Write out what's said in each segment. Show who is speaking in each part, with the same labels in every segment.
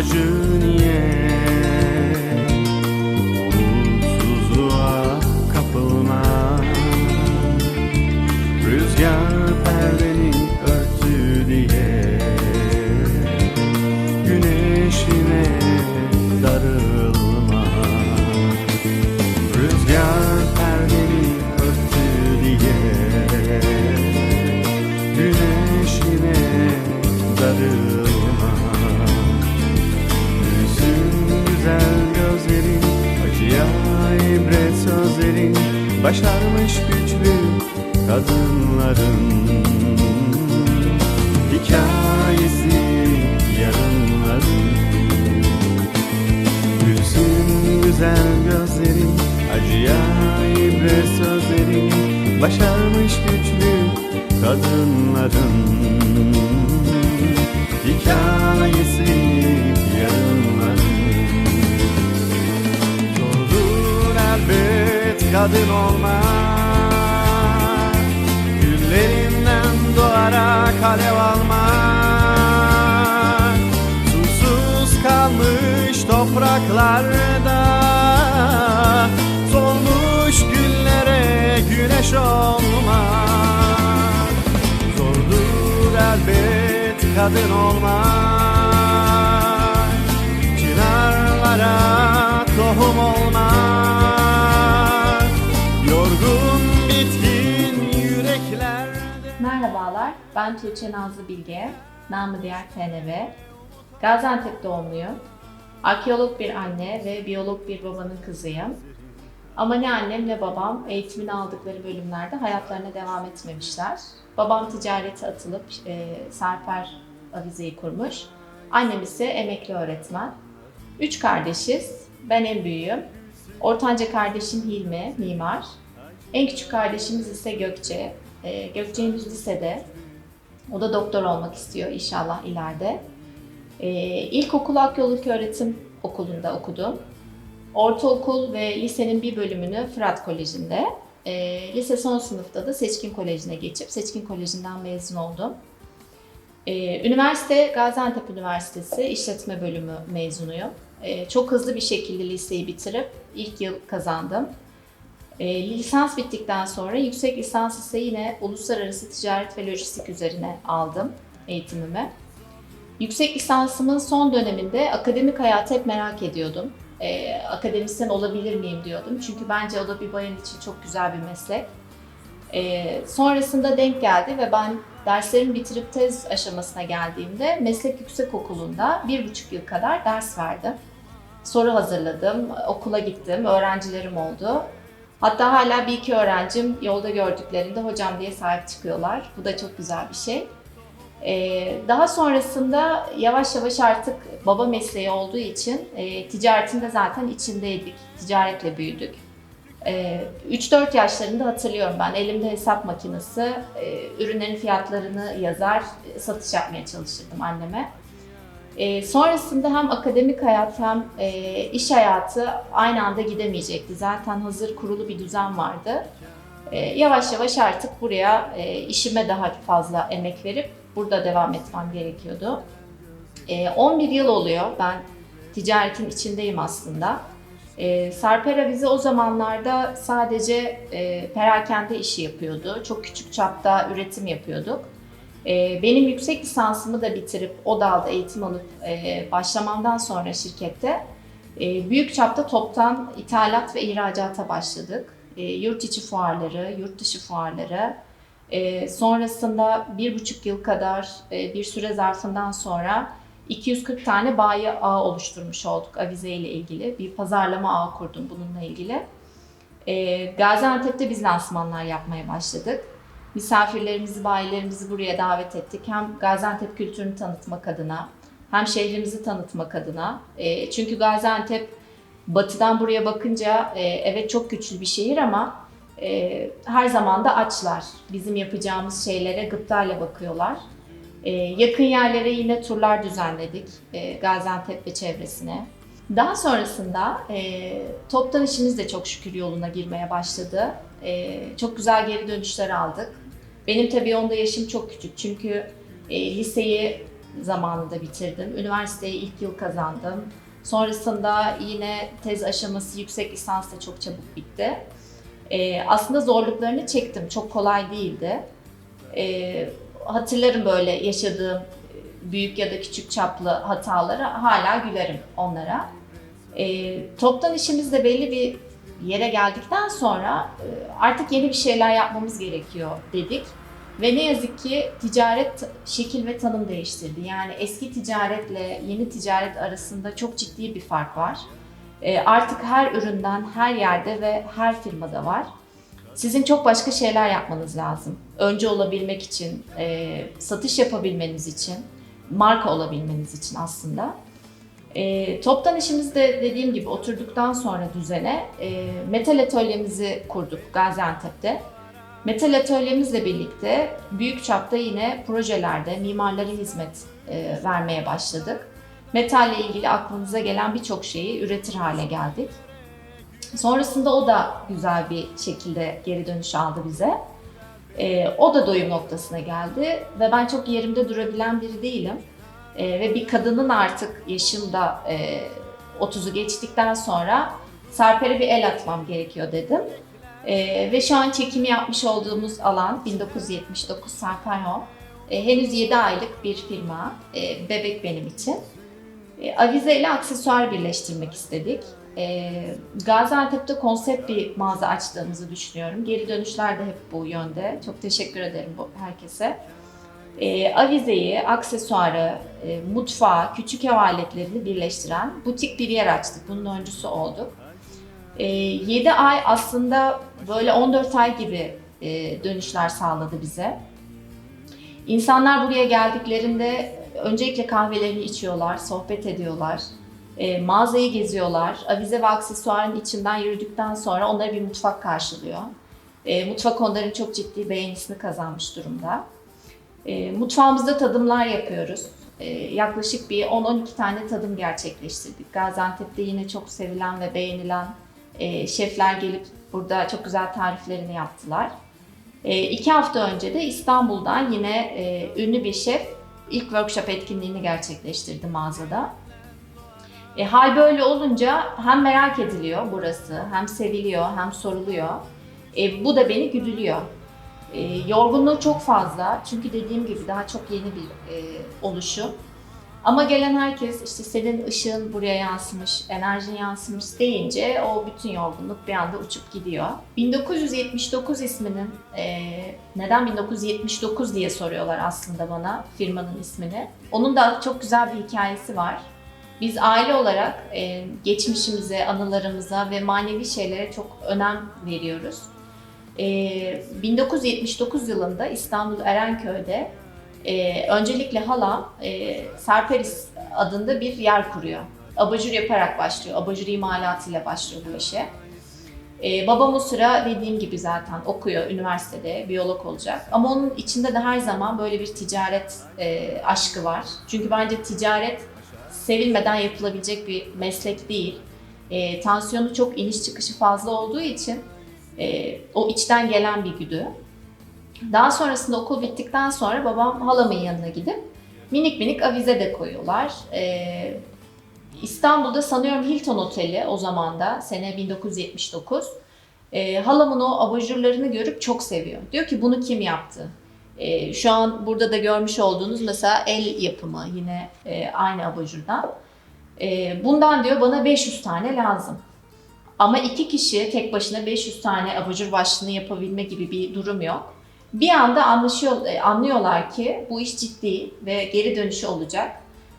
Speaker 1: acı Acıya ibret sözlerin Başarmış güçlü kadınların. Hikayesi yarınların. Zordur elbet kadın olmak. Güllerinden doğarak alev almak. Susuz kalmış topraklarda olmak Zordur elbet kadın olmak Çınarlara tohum olmak Yorgun bitkin yüreklerde
Speaker 2: Merhabalar, ben Tuğçe Nazlı Bilge, namı diğer TNV. Gaziantep doğumluyum. Arkeolog bir anne ve biyolog bir babanın kızıyım. Ama ne annem ne babam eğitimini aldıkları bölümlerde hayatlarına devam etmemişler. Babam ticarete atılıp e, Serper Avize'yi kurmuş. Annem ise emekli öğretmen. Üç kardeşiz. Ben en büyüğüm. Ortanca kardeşim Hilmi, mimar. En küçük kardeşimiz ise Gökçe. Ee, Gökçe henüz lisede. O da doktor olmak istiyor inşallah ileride. Ee, İlkokul Akyoluk Öğretim Okulu'nda okudum. Ortaokul ve lisenin bir bölümünü Fırat Koleji'nde. Ee, lise son sınıfta da Seçkin Koleji'ne geçip Seçkin Koleji'nden mezun oldum. Ee, üniversite Gaziantep Üniversitesi İşletme Bölümü mezunuyum. Ee, çok hızlı bir şekilde liseyi bitirip ilk yıl kazandım. E, lisans bittikten sonra yüksek lisans ise yine uluslararası ticaret ve lojistik üzerine aldım eğitimimi. Yüksek lisansımın son döneminde akademik hayatı hep merak ediyordum. E, akademisyen olabilir miyim diyordum. Çünkü bence o da bir bayan için çok güzel bir meslek. E, sonrasında denk geldi ve ben derslerimi bitirip tez aşamasına geldiğimde meslek yüksekokulunda bir buçuk yıl kadar ders verdim. Soru hazırladım, okula gittim, öğrencilerim oldu. Hatta hala bir iki öğrencim yolda gördüklerinde hocam diye sahip çıkıyorlar. Bu da çok güzel bir şey. Ee, daha sonrasında yavaş yavaş artık baba mesleği olduğu için e, ticaretin de zaten içindeydik. Ticaretle büyüdük. Ee, 3-4 yaşlarında hatırlıyorum ben elimde hesap makinesi, e, ürünlerin fiyatlarını yazar, satış yapmaya çalışırdım anneme. E, sonrasında hem akademik hayat hem e, iş hayatı aynı anda gidemeyecekti. Zaten hazır kurulu bir düzen vardı. E, yavaş yavaş artık buraya e, işime daha fazla emek verip burada devam etmem gerekiyordu. E, 11 yıl oluyor ben ticaretin içindeyim aslında. E, Sarpera bizi o zamanlarda sadece e, perakende işi yapıyordu. Çok küçük çapta üretim yapıyorduk. Ee, Benim yüksek lisansımı da bitirip o dalda eğitim alıp e, başlamamdan sonra şirkette e, büyük çapta toptan ithalat ve ihracata başladık. E, Yurt içi fuarları, yurt dışı fuarları. E, Sonrasında bir buçuk yıl kadar e, bir süre zarfından sonra 240 tane bayi ağ oluşturmuş olduk avize ile ilgili. Bir pazarlama ağı kurdum bununla ilgili. E, Gaziantep'te biz lansmanlar yapmaya başladık misafirlerimizi, bayilerimizi buraya davet ettik. Hem Gaziantep kültürünü tanıtmak adına, hem şehrimizi tanıtmak adına. E, çünkü Gaziantep batıdan buraya bakınca e, evet çok güçlü bir şehir ama e, her zaman da açlar. Bizim yapacağımız şeylere gıptayla bakıyorlar. E, yakın yerlere yine turlar düzenledik e, Gaziantep ve çevresine. Daha sonrasında e, toptan işimiz de çok şükür yoluna girmeye başladı. E, çok güzel geri dönüşler aldık. Benim tabii onda yaşım çok küçük çünkü e, liseyi zamanında bitirdim. Üniversiteyi ilk yıl kazandım. Sonrasında yine tez aşaması yüksek lisans da çok çabuk bitti. Ee, aslında zorluklarını çektim. Çok kolay değildi. Ee, hatırlarım böyle yaşadığım e, büyük ya da küçük çaplı hatalara hala gülerim onlara. Ee, toptan işimizde belli bir yere geldikten sonra e, artık yeni bir şeyler yapmamız gerekiyor dedik. Ve ne yazık ki ticaret şekil ve tanım değiştirdi. Yani eski ticaretle yeni ticaret arasında çok ciddi bir fark var. E, Artık her üründen her yerde ve her firmada var. Sizin çok başka şeyler yapmanız lazım. Önce olabilmek için, e, satış yapabilmeniz için, marka olabilmeniz için aslında. E, toptan işimizde dediğim gibi oturduktan sonra düzene e, metal atölyemizi kurduk Gaziantep'te. Metal atölyemizle birlikte büyük çapta yine projelerde mimarlara hizmet e, vermeye başladık. Metalle ilgili aklınıza gelen birçok şeyi üretir hale geldik. Sonrasında o da güzel bir şekilde geri dönüş aldı bize. E, o da doyum noktasına geldi ve ben çok yerimde durabilen biri değilim. E, ve bir kadının artık yaşımda e, 30'u geçtikten sonra Sarper'e bir el atmam gerekiyor dedim. E, ve şu an çekimi yapmış olduğumuz alan 1979 Sarper Home. E, henüz 7 aylık bir firma, e, bebek benim için. E, avize ile aksesuar birleştirmek istedik. E, Gaziantep'te konsept bir mağaza açtığımızı düşünüyorum. Geri dönüşler de hep bu yönde. Çok teşekkür ederim bu herkese. E, avizeyi, aksesuarı, e, mutfağı, küçük ev aletlerini birleştiren butik bir yer açtık. Bunun öncüsü olduk. E, 7 ay aslında böyle 14 ay gibi e, dönüşler sağladı bize. İnsanlar buraya geldiklerinde öncelikle kahvelerini içiyorlar, sohbet ediyorlar. E, mağazayı geziyorlar. Avize ve aksesuarın içinden yürüdükten sonra onları bir mutfak karşılıyor. E, mutfak onların çok ciddi beğenisini kazanmış durumda. E, mutfağımızda tadımlar yapıyoruz. E, yaklaşık bir 10-12 tane tadım gerçekleştirdik. Gaziantep'te yine çok sevilen ve beğenilen e, şefler gelip burada çok güzel tariflerini yaptılar. E, iki hafta önce de İstanbul'dan yine e, ünlü bir şef ilk workshop etkinliğini gerçekleştirdi mağazada. E, hal böyle olunca hem merak ediliyor burası, hem seviliyor, hem soruluyor. E, bu da beni güdülüyor. E, yorgunluğu çok fazla çünkü dediğim gibi daha çok yeni bir e, oluşum. Ama gelen herkes işte senin ışığın buraya yansımış, enerjin yansımış deyince o bütün yorgunluk bir anda uçup gidiyor. 1979 isminin e, neden 1979 diye soruyorlar aslında bana firmanın ismini. Onun da çok güzel bir hikayesi var. Biz aile olarak e, geçmişimize, anılarımıza ve manevi şeylere çok önem veriyoruz. E, 1979 yılında İstanbul Erenköy'de e, öncelikle hala e, Sarperis adında bir yer kuruyor. Abajur yaparak başlıyor. Abajur imalatıyla başlıyor bu işe. E, babam o sıra dediğim gibi zaten okuyor üniversitede, biyolog olacak. Ama onun içinde de her zaman böyle bir ticaret e, aşkı var. Çünkü bence ticaret sevilmeden yapılabilecek bir meslek değil. E, tansiyonu çok iniş çıkışı fazla olduğu için e, o içten gelen bir güdü. Daha sonrasında okul bittikten sonra babam halamın yanına gidip minik minik avize de koyuyorlar. Ee, İstanbul'da sanıyorum Hilton Oteli o zaman da sene 1979. Ee, halamın o abajurlarını görüp çok seviyor. Diyor ki bunu kim yaptı? Ee, şu an burada da görmüş olduğunuz mesela el yapımı yine e, aynı abajurdan. Ee, bundan diyor bana 500 tane lazım. Ama iki kişi tek başına 500 tane abajur başlığını yapabilme gibi bir durum yok. Bir anda anlaşıyor, e, anlıyorlar ki bu iş ciddi ve geri dönüşü olacak.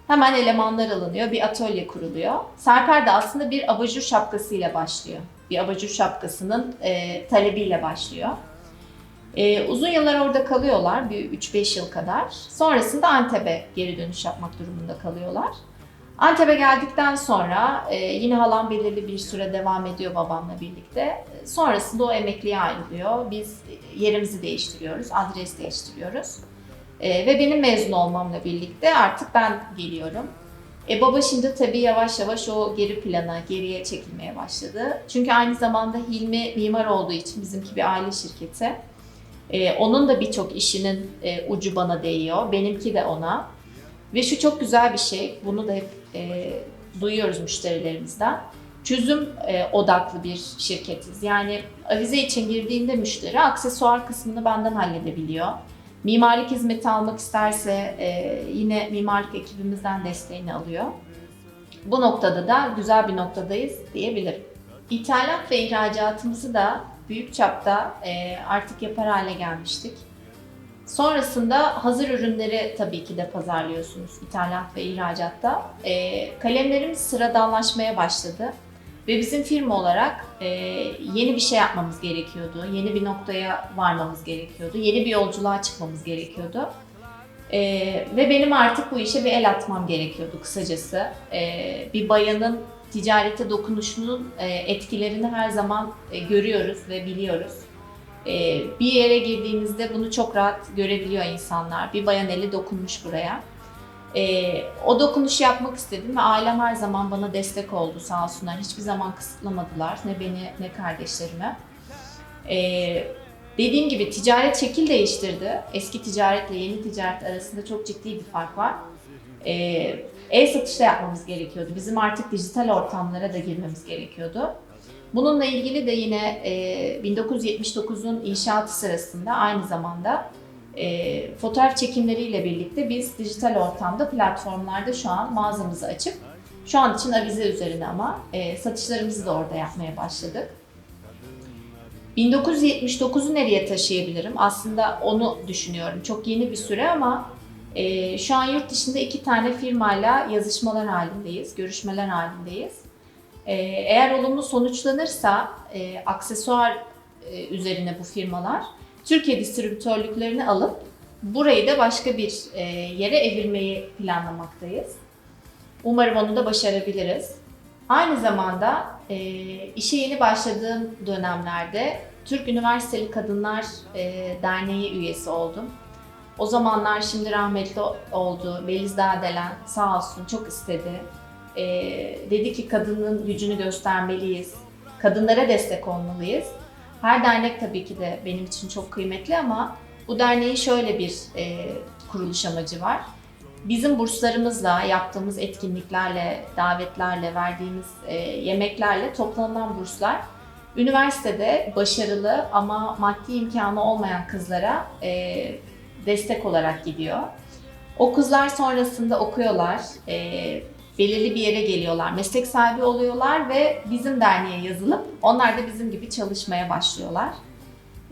Speaker 2: Hemen elemanlar alınıyor, bir atölye kuruluyor. Serper de aslında bir abajur şapkasıyla başlıyor. Bir abajur şapkasının e, talebiyle başlıyor. E, uzun yıllar orada kalıyorlar, bir 3-5 yıl kadar. Sonrasında Antep'e geri dönüş yapmak durumunda kalıyorlar. Antep'e geldikten sonra e, yine halam belirli bir süre devam ediyor babamla birlikte. Sonrasında o emekliye ayrılıyor. Biz yerimizi değiştiriyoruz, adres değiştiriyoruz. E, ve benim mezun olmamla birlikte artık ben geliyorum. E, baba şimdi tabii yavaş yavaş o geri plana, geriye çekilmeye başladı. Çünkü aynı zamanda Hilmi mimar olduğu için bizimki bir aile şirketi. E, onun da birçok işinin e, ucu bana değiyor, benimki de ona. Ve şu çok güzel bir şey, bunu da hep e, duyuyoruz müşterilerimizden. Çözüm e, odaklı bir şirketiz. Yani avize için girdiğinde müşteri aksesuar kısmını benden halledebiliyor. Mimarlık hizmeti almak isterse e, yine mimarlık ekibimizden desteğini alıyor. Bu noktada da güzel bir noktadayız diyebilirim. İthalat ve ihracatımızı da büyük çapta e, artık yapar hale gelmiştik. Sonrasında hazır ürünleri tabii ki de pazarlıyorsunuz ithalat ve ihracatta. E, kalemlerimiz sıradanlaşmaya başladı. Ve bizim firma olarak e, yeni bir şey yapmamız gerekiyordu. Yeni bir noktaya varmamız gerekiyordu. Yeni bir yolculuğa çıkmamız gerekiyordu. E, ve benim artık bu işe bir el atmam gerekiyordu kısacası. E, bir bayanın ticarete dokunuşunun e, etkilerini her zaman e, görüyoruz ve biliyoruz. E, bir yere girdiğinizde bunu çok rahat görebiliyor insanlar. Bir bayan eli dokunmuş buraya. E, o dokunuşu yapmak istedim ve ailem her zaman bana destek oldu sağ olsunlar. Hiçbir zaman kısıtlamadılar ne beni ne kardeşlerimi. E, dediğim gibi ticaret şekil değiştirdi. Eski ticaretle yeni ticaret arasında çok ciddi bir fark var. E, e-satış da yapmamız gerekiyordu. Bizim artık dijital ortamlara da girmemiz gerekiyordu. Bununla ilgili de yine e, 1979'un inşaatı sırasında aynı zamanda e, fotoğraf çekimleriyle birlikte biz dijital ortamda platformlarda şu an mağazamızı açıp şu an için avize üzerine ama e, satışlarımızı da orada yapmaya başladık. 1979'u nereye taşıyabilirim? Aslında onu düşünüyorum. Çok yeni bir süre ama e, şu an yurt dışında iki tane firmayla yazışmalar halindeyiz, görüşmeler halindeyiz. E, eğer olumlu sonuçlanırsa e, aksesuar e, üzerine bu firmalar Türkiye distribütörlüklerini alıp burayı da başka bir e, yere evirmeyi planlamaktayız. Umarım onu da başarabiliriz. Aynı zamanda e, işe yeni başladığım dönemlerde Türk Üniversiteli Kadınlar e, Derneği üyesi oldum. O zamanlar şimdi rahmetli oldu. Beliz Dağdelen sağ olsun çok istedi. E, dedi ki kadının gücünü göstermeliyiz. Kadınlara destek olmalıyız. Her dernek tabii ki de benim için çok kıymetli ama bu derneğin şöyle bir e, kuruluş amacı var. Bizim burslarımızla, yaptığımız etkinliklerle, davetlerle, verdiğimiz e, yemeklerle toplanılan burslar üniversitede başarılı ama maddi imkanı olmayan kızlara e, destek olarak gidiyor. O kızlar sonrasında okuyorlar, e, belirli bir yere geliyorlar, meslek sahibi oluyorlar ve bizim derneğe yazılıp onlar da bizim gibi çalışmaya başlıyorlar.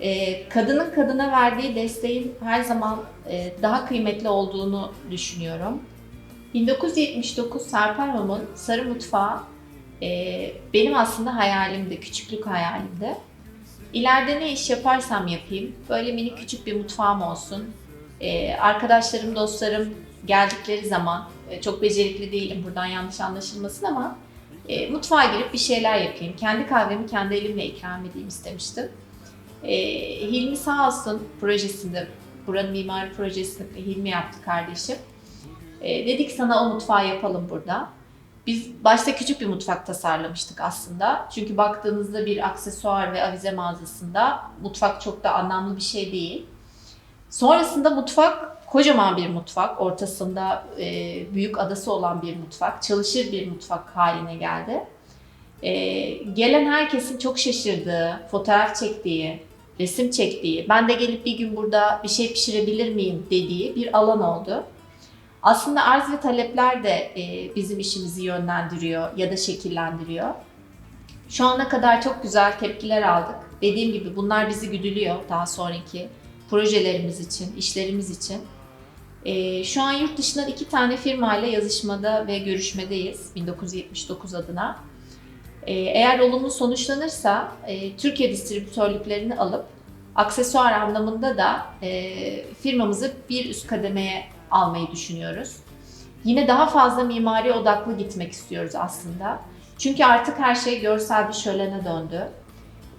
Speaker 2: Ee, kadının kadına verdiği desteğin her zaman e, daha kıymetli olduğunu düşünüyorum. 1979 Serparom'un Sarı Mutfağı e, benim aslında hayalimdi, küçüklük hayalimdi. İleride ne iş yaparsam yapayım, böyle minik küçük bir mutfağım olsun. Ee, arkadaşlarım, dostlarım geldikleri zaman e, çok becerikli değilim buradan yanlış anlaşılmasın ama e, mutfağa girip bir şeyler yapayım. Kendi kahvemi kendi elimle ikram edeyim istemiştim. E, Hilmi sağ olsun projesinde, buranın mimari projesini Hilmi yaptı kardeşim. E, dedik sana o mutfağı yapalım burada. Biz başta küçük bir mutfak tasarlamıştık aslında. Çünkü baktığınızda bir aksesuar ve avize mağazasında mutfak çok da anlamlı bir şey değil. Sonrasında mutfak kocaman bir mutfak, ortasında e, büyük adası olan bir mutfak, çalışır bir mutfak haline geldi. E, gelen herkesin çok şaşırdığı, fotoğraf çektiği, resim çektiği, ben de gelip bir gün burada bir şey pişirebilir miyim dediği bir alan oldu. Aslında arz ve talepler de e, bizim işimizi yönlendiriyor ya da şekillendiriyor. Şu ana kadar çok güzel tepkiler aldık. Dediğim gibi bunlar bizi güdülüyor daha sonraki projelerimiz için, işlerimiz için. E, şu an yurt dışından iki tane firmayla yazışmada ve görüşmedeyiz 1979 adına. E, eğer olumlu sonuçlanırsa e, Türkiye distribütörlüklerini alıp aksesuar anlamında da e, firmamızı bir üst kademeye almayı düşünüyoruz. Yine daha fazla mimari odaklı gitmek istiyoruz aslında. Çünkü artık her şey görsel bir şölene döndü.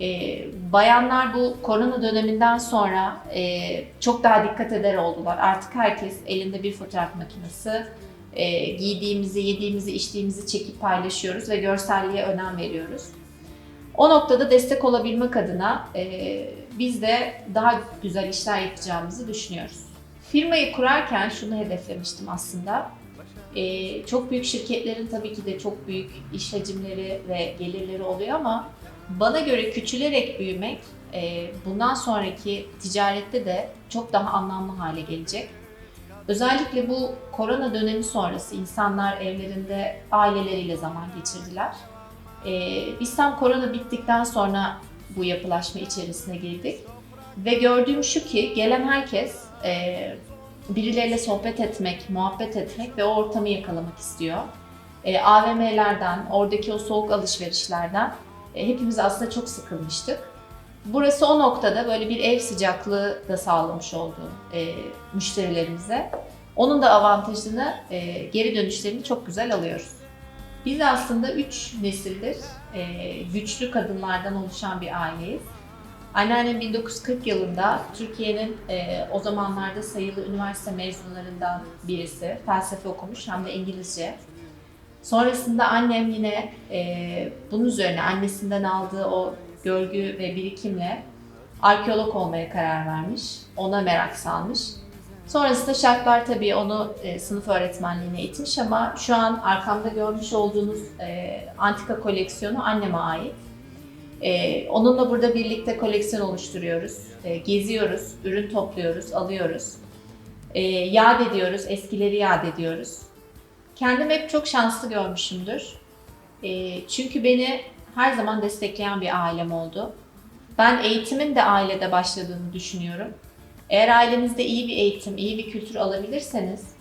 Speaker 2: E, bayanlar bu korona döneminden sonra e, çok daha dikkat eder oldular. Artık herkes elinde bir fotoğraf makinesi, e, giydiğimizi, yediğimizi, içtiğimizi çekip paylaşıyoruz ve görselliğe önem veriyoruz. O noktada destek olabilmek adına e, biz de daha güzel işler yapacağımızı düşünüyoruz. Firmayı kurarken şunu hedeflemiştim aslında. Ee, çok büyük şirketlerin tabii ki de çok büyük iş hacimleri ve gelirleri oluyor ama bana göre küçülerek büyümek e, bundan sonraki ticarette de çok daha anlamlı hale gelecek. Özellikle bu korona dönemi sonrası insanlar evlerinde aileleriyle zaman geçirdiler. Ee, biz tam korona bittikten sonra bu yapılaşma içerisine girdik. Ve gördüğüm şu ki gelen herkes e, birileriyle sohbet etmek, muhabbet etmek ve o ortamı yakalamak istiyor. E, AVM'lerden, oradaki o soğuk alışverişlerden e, hepimiz aslında çok sıkılmıştık. Burası o noktada böyle bir ev sıcaklığı da sağlamış oldu e, müşterilerimize. Onun da avantajını, e, geri dönüşlerini çok güzel alıyoruz. Biz aslında üç nesildir e, güçlü kadınlardan oluşan bir aileyiz. Anneannem 1940 yılında Türkiye'nin e, o zamanlarda sayılı üniversite mezunlarından birisi. Felsefe okumuş hem de İngilizce. Sonrasında annem yine e, bunun üzerine annesinden aldığı o görgü ve birikimle arkeolog olmaya karar vermiş. Ona merak salmış. Sonrasında şartlar tabii onu e, sınıf öğretmenliğine itmiş ama şu an arkamda görmüş olduğunuz e, antika koleksiyonu anneme ait. E, onunla burada birlikte koleksiyon oluşturuyoruz, e, geziyoruz, ürün topluyoruz, alıyoruz. E, yad ediyoruz, eskileri yad ediyoruz. Kendimi hep çok şanslı görmüşümdür. E, çünkü beni her zaman destekleyen bir ailem oldu. Ben eğitimin de ailede başladığını düşünüyorum. Eğer ailenizde iyi bir eğitim, iyi bir kültür alabilirseniz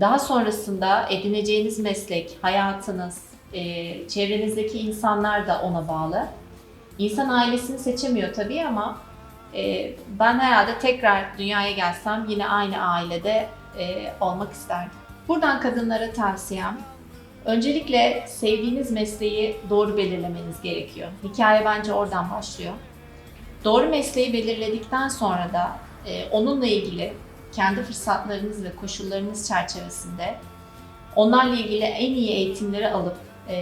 Speaker 2: daha sonrasında edineceğiniz meslek, hayatınız, e, çevrenizdeki insanlar da ona bağlı. İnsan ailesini seçemiyor tabii ama e, ben herhalde tekrar dünyaya gelsem yine aynı ailede e, olmak isterdim. Buradan kadınlara tavsiyem, öncelikle sevdiğiniz mesleği doğru belirlemeniz gerekiyor. Hikaye bence oradan başlıyor. Doğru mesleği belirledikten sonra da e, onunla ilgili kendi fırsatlarınız ve koşullarınız çerçevesinde onlarla ilgili en iyi eğitimleri alıp e,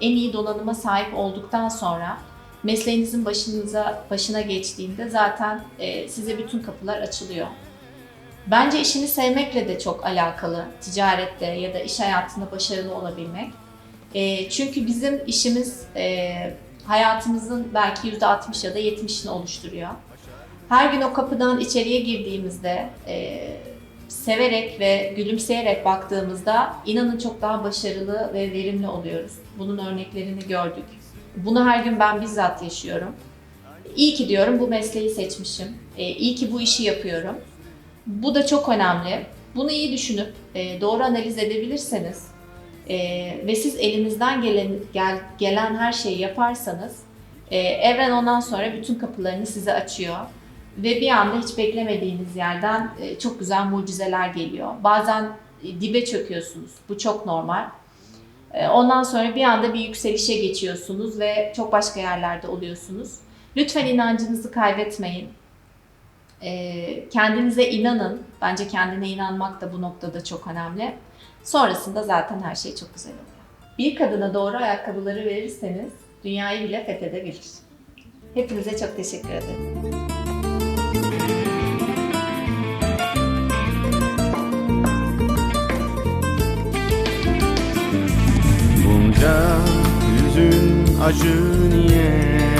Speaker 2: en iyi donanıma sahip olduktan sonra mesleğinizin başınıza başına geçtiğinde zaten e, size bütün kapılar açılıyor. Bence işini sevmekle de çok alakalı ticarette ya da iş hayatında başarılı olabilmek. E, çünkü bizim işimiz e, hayatımızın belki %60 ya da 70'ini oluşturuyor. Her gün o kapıdan içeriye girdiğimizde e, severek ve gülümseyerek baktığımızda inanın çok daha başarılı ve verimli oluyoruz. Bunun örneklerini gördük. Bunu her gün ben bizzat yaşıyorum. İyi ki diyorum bu mesleği seçmişim. E, iyi ki bu işi yapıyorum. Bu da çok önemli. Bunu iyi düşünüp e, doğru analiz edebilirseniz e, ve siz elinizden gelen gel, gelen her şeyi yaparsanız e, evren ondan sonra bütün kapılarını size açıyor ve bir anda hiç beklemediğiniz yerden e, çok güzel mucizeler geliyor. Bazen e, dibe çöküyorsunuz. Bu çok normal. E, ondan sonra bir anda bir yükselişe geçiyorsunuz ve çok başka yerlerde oluyorsunuz. Lütfen inancınızı kaybetmeyin. Kendinize inanın. Bence kendine inanmak da bu noktada çok önemli. Sonrasında zaten her şey çok güzel oluyor. Bir kadına doğru ayakkabıları verirseniz dünyayı bile fethedebilir. Hepinize çok teşekkür ederim.
Speaker 1: Bunca hüzün acı niye